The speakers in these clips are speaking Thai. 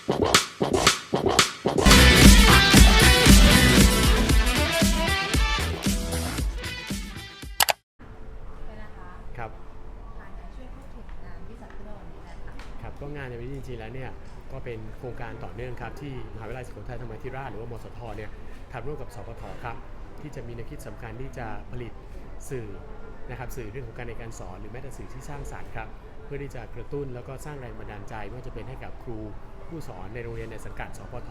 เป็นนะคะครับผ่านการช่วยพูดถึงงานที่จัดขึ้นในวันนี้นะคะครับก็งานในวันนี้จริงๆแล้วเนี่ยก็เป็นโครงการต่อเนื่องครับที่มหาวิทยาลัยสุโขทัยธรรมาธิราชหรือว่ามสทเนี่ยทำร่วมกับสปทครับที่จะมีแนวคิดสำคัญที่จะผลิตสื่อนะครับสื่อเรื่องของการในการสอนหรือแม้แต่สื่อที่สร้างสรรค์ครับเพื่อที่จะกระตุ้นแล้วก็สร้างแรงบันดาลใจไม่ว่าจะเป็นให้กับครู ผู้สอนในโรงเรียนในสังกัดสปท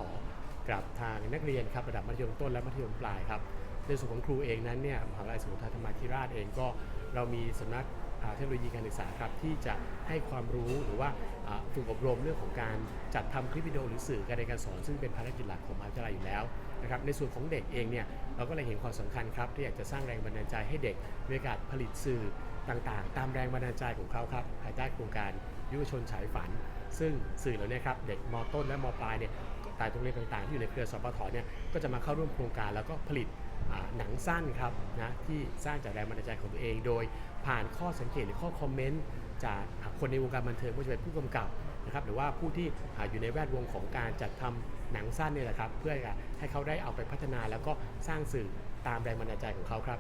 กับทางนักเรียนครับระดับมัธยมต้นและมัธยมปลายครับในส่วนของครูเองนั้นเนี่ยมหาวิทยาลัยสุทัยธรรมาธิราชเองก็เรามีสำนักเทคโนโลยีการศึกษาครับที่จะให้ความรู้หรือว่าฝึกอบรมเรื่องของการจัดทำคลิปวิดีโอหรือสื่อการเรียนการสอน ซึ่งเป็นภารกิจหลักของมหาวิทยาลัยอยู่แล้วนะครับในส่วนของเด็กเองเนี่ยเราก็เลยเห็นความสำคัญครับที่อยากจะสร้างแรงบันดาลใจให้เด็กในการผลิตสื่อต่างๆ ตามแรงบันดาลใจของเขาครับภายใต้โครงการยุวชนฉายฝัน ซึ่งสื่อเหล่านี้ครับเด็กมต้นและมปลายเนี่ยตายโรงเรียนต่างๆที่อยู่ในเครือสปทเนี่ยก็จะมาเข้าร่วมโครงการแล้วก็ผลิตหนังสั้นครับนะที่สร้างจากแรงบันดาลใจของตัวเอง โดยผ่านข้อสังเกตหรือข้อคอมเมนต์จากคนในวงการบันเทิงไม่ว่าจะเป็นผู้กำกับนะครับหรือว่าผู้ที่อยู่ในแวดวงของการจัดทำหนังสั้นนี่แหละครับ เพื่อให้เขาได้เอาไปพัฒนาแล้วก็สร้างสื่อตามแรงบันดาลใจของเขาครับ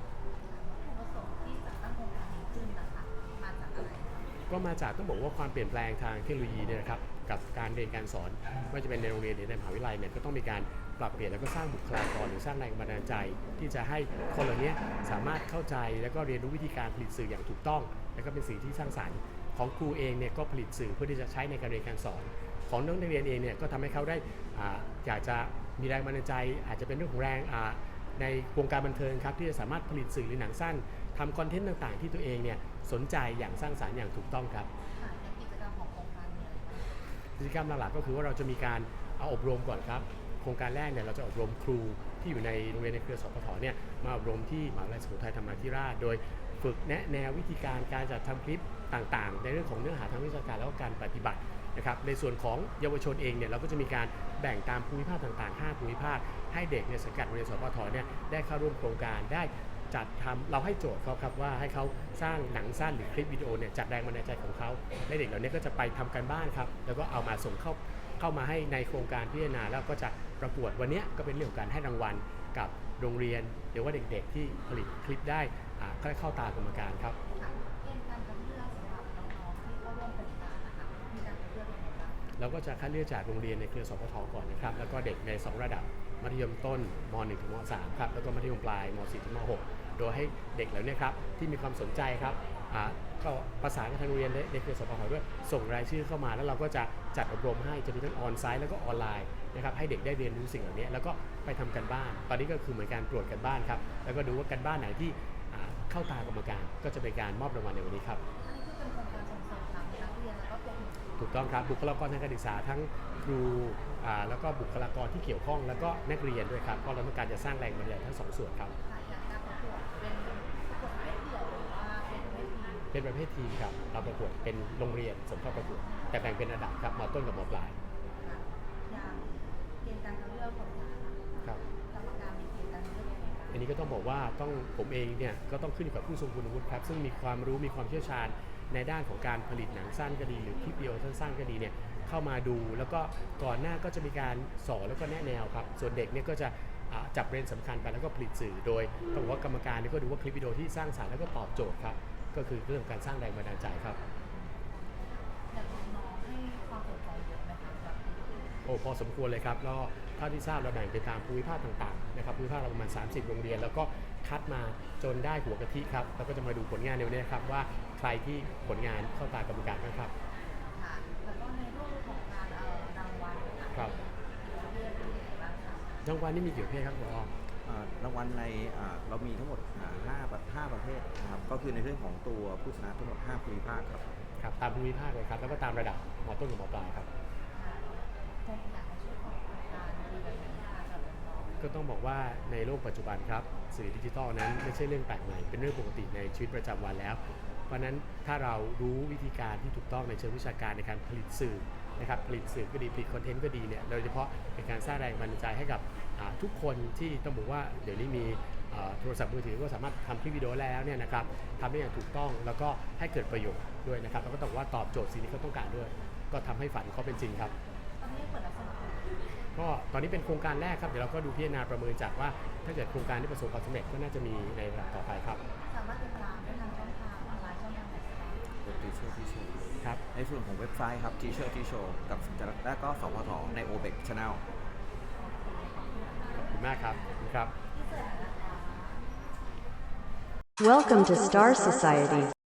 ก็มาจากต้องบอกว่าความเปลี่ยนแปลงทางเทคโนโลยีเนี่ยนะครับกับการเรียนการสอนไม่ว่าจะเป็นในโรงเรียนหรือในมหาวิทยาลัยเนี่ยก็ต้องมีการปรับเปลี่ยนแล้วก็สร้างบุคลากรหรือสร้างแรงบันดาลใจ ที่จะให้คนเหล่านี้สามารถเข้าใจแล้วก็เรียนรู้วิธีการผลิตสื่ออย่างถูกต้อง และก็เป็นสื่อที่สร้างสรรค์ของครูเองเนี่ยก็ผลิตสื่อเพื่อที่จะใช้ในการเรียนการสอน ของนักเรียนเองเนี่ยก็ทำให้เขาได้อ่าอยากจะมีแรงบันดาลใจ อาจจะเป็นเรื่องของแรงอ่าในวงการบันเทิงครับที่จะสามารถผลิตสื่อหรือหนังสั้น ทำคอนเทนต์ต่างๆ ที่ตัวเองเนี่ยสนใจอย่างสร้างสรรค์อย่างถูกต้องครับ ค่ะในกิจกรรมของโครงการมีอะไรบ้างกิจกรรมหลักๆก็คือว่าเราจะมีการเอาอบรมก่อนครับ โครงการแรกเนี่ยเราจะอบรมครูที่อยู่ในโรงเรียนในเครือสพทเนี่ยมาอบรมที่มหาวิทยาลัยสุโขทัยธรรมาธิราช โดยฝึกแนะแนววิธีการการจัดทำคลิปต่างๆ ในเรื่องของเนื้อหาทางวิชาการแล้วก็การปฏิบัตินะครับ ในส่วนของเยาวชนเองเนี่ยเราก็จะมีการแบ่งตามภูมิภาคต่างๆ 5 ภูมิภาคให้เด็กในสังกัดโรงเรียนสพทเนี่ยได้เข้าร่วมโครงการได้ จัดทำเราให้โจทย์เขาครับว่าให้เขาสร้างหนังสั้นหรือคลิปวิดีโอเนี่ยจากแรงบันดาลใจของเขาและเด็กเหล่านี้ก็จะไปทำการบ้านครับ แล้วก็เอามาส่งเข้าเข้ามาให้ในโครงการพิจารณาแล้วก็จะประกวดวันนี้ก็เป็นเรื่องของการให้รางวัลกับโรงเรียนหรือว่าเด็กๆที่ผลิตคลิปได้ก็ได้เข้าตากรรมการครับ แล้วก็จะคัดเลือกจากโรงเรียนในเครือสพทก่อนนะครับ แล้วก็เด็กใน 2 ระดับ มัธยมต้นม .1 ถึงม .3 ครับ แล้วก็มัธยมปลายม .4 ถึงม .6 โดยให้เด็กเหล่านี้ครับที่มีความสนใจครับก็ประสานกับทางโรงเรียนในเครือสพทด้วย ส่งรายชื่อเข้ามาแล้วเราก็จะจัดอบรมให้จะมีทั้งออนไซต์แล้วก็ออนไลน์นะครับให้เด็กได้เรียนรู้สิ่งเหล่านี้แล้วก็ไปทำกันบ้าน ตอนนี้ก็คือเหมือนการตรวจกันบ้านครับแล้วก็ดูว่ากันบ้านไหนที่เข้าตากรรมการก็จะเป็นการมอบรางวัลในวันนี้ครับอันนี้คือเป็นโครงการส่งเสริมทั้งนักเรียนแล้วก็ตัว ถูกต้องครับบุคลากรทางการศึกษาทั้งครูอ่าแล้วก็บุคลากรที่เกี่ยวข้องแล้วก็นักเรียนด้วยครับเพราะเราต้องการจะสร้างแรงบันดาลใจทั้งสองส่วนครับค่ะอย่างการประกวดเป็นประกวดประเภทเดี่ยวหรือว่าเป็นประเภททีมเป็นประเภททีมครับเราประกวดเป็นโรงเรียนส่งเข้าประกวดแต่แบ่งเป็นระดับครับมต้นกับมปลายค่ะอย่างเกณฑ์การคัดเลือกผลงานอะครับ อันนี้ก็ต้องบอกว่าต้องผมเองเนี่ยก็ต้องขึ้นอยู่กับผู้ทรงคุณวุฒิครับซึ่งมีความรู้มีความเชี่ยวชาญในด้านของการผลิตหนังสั้นก็ดี หรือคลิปวิดีโอสั้นๆก็ดีเนี่ยเข้ามาดู แล้วก็ก่อนหน้าก็จะมีการสอนแล้วก็แนะแนวครับ ส่วนเด็กเนี่ยก็จะอ่าจับเรนสำคัญไปแล้วก็ผลิตสื่อโดยต้องบอกว่ากรรมการเนี่ยก็ดูว่าคลิปวิดีโอที่สร้างสรรค์แล้วก็ตอบโจทย์ครับก็คือเรื่องการสร้างแรงบันดาลใจครับ อย่างน้องๆให้ความสนใจเยอะไหมคะแบบนี้ โอ้ พอสมควรเลยครับแล้วเท่าที่ทราบเราแบ่งเป็นตามภูมิภาคต่างๆนะครับภูมิภาคเราประมาณ 30 โรงเรียน แล้วก็คัดมาจนได้หัวกะทิครับแล้วก็จะมาดูผลงานในวันนี้ครับว่าใครที่ผลงานเข้าตากรรมการบ้างครับค่ะแล้วก็ในเรื่องของการเอ่อรางวัลอะครับเลือกเป็นยังไงบ้างคะรางวัลนี่มีกี่ประเภทครับคุณอ้อม อ่ารางวัลในอ่าเรามีทั้งหมดอ่าห้าประห้าประเภทนะครับก็คือในเรื่องของตัวผู้ชนะทั้งหมด5ภูมิภาคครับ ครับตามภูมิภาคเลยครับ แล้วก็ตามระดับมต้นกับมปลายครับ ค่ะคงอยากให้ช่วยบอกการดีแบบนี้ค่ะสำหรับน้องๆ ก็ต้องบอกว่าในโลกปัจจุบันครับสื่อดิจิทัลนั้นไม่ใช่เรื่องแปลกใหม่เป็นเรื่องปกติในชีวิตประจำวันแล้ว เพราะฉะนั้นถ้าเรารู้วิธีการที่ถูกต้องในเชิงวิชาการในการผลิตสื่อนะครับผลิตสื่อก็ดีผลิตคอนเทนต์ก็ดีเนี่ยโดยเฉพาะในการสร้างแรงบันดาลใจให้กับทุกคนที่ต้องบอกว่าเดี๋ยวนี้มีโทรศัพท์มือถือก็สามารถทำคลิปวิดีโอแล้วเนี่ยนะครับทำได้อย่างถูกต้องแล้วก็ให้เกิดประโยชน์ด้วยนะครับแล้วก็ต้องบอกว่าตอบโจทย์สิ่งที่เขาต้องการด้วย ก็ทำให้ฝันเขาเป็นจริงครับตอนนี้เปิดรับสมัคร ก็ตอนนี้เป็นโครงการแรกครับ เดี๋ยวเราก็ดูพิจารณาประเมินจากว่า ถ้าเกิดโครงการที่ประสบความสำเร็จก็น่าจะมีในระดับต่อไปครับ สามารถติดตามได้ทางช่องทางออนไลน์ช่องทางไหนบ้างเว็บ Teacher Teacher ครับ ในส่วนของเว็บไซต์ครับ Teacher Teacher กับและก็สพทใน OBEC Channel ขอบคุณมากครับขอบคุณครับที่เสร็จนะคะ Welcome to Star Society.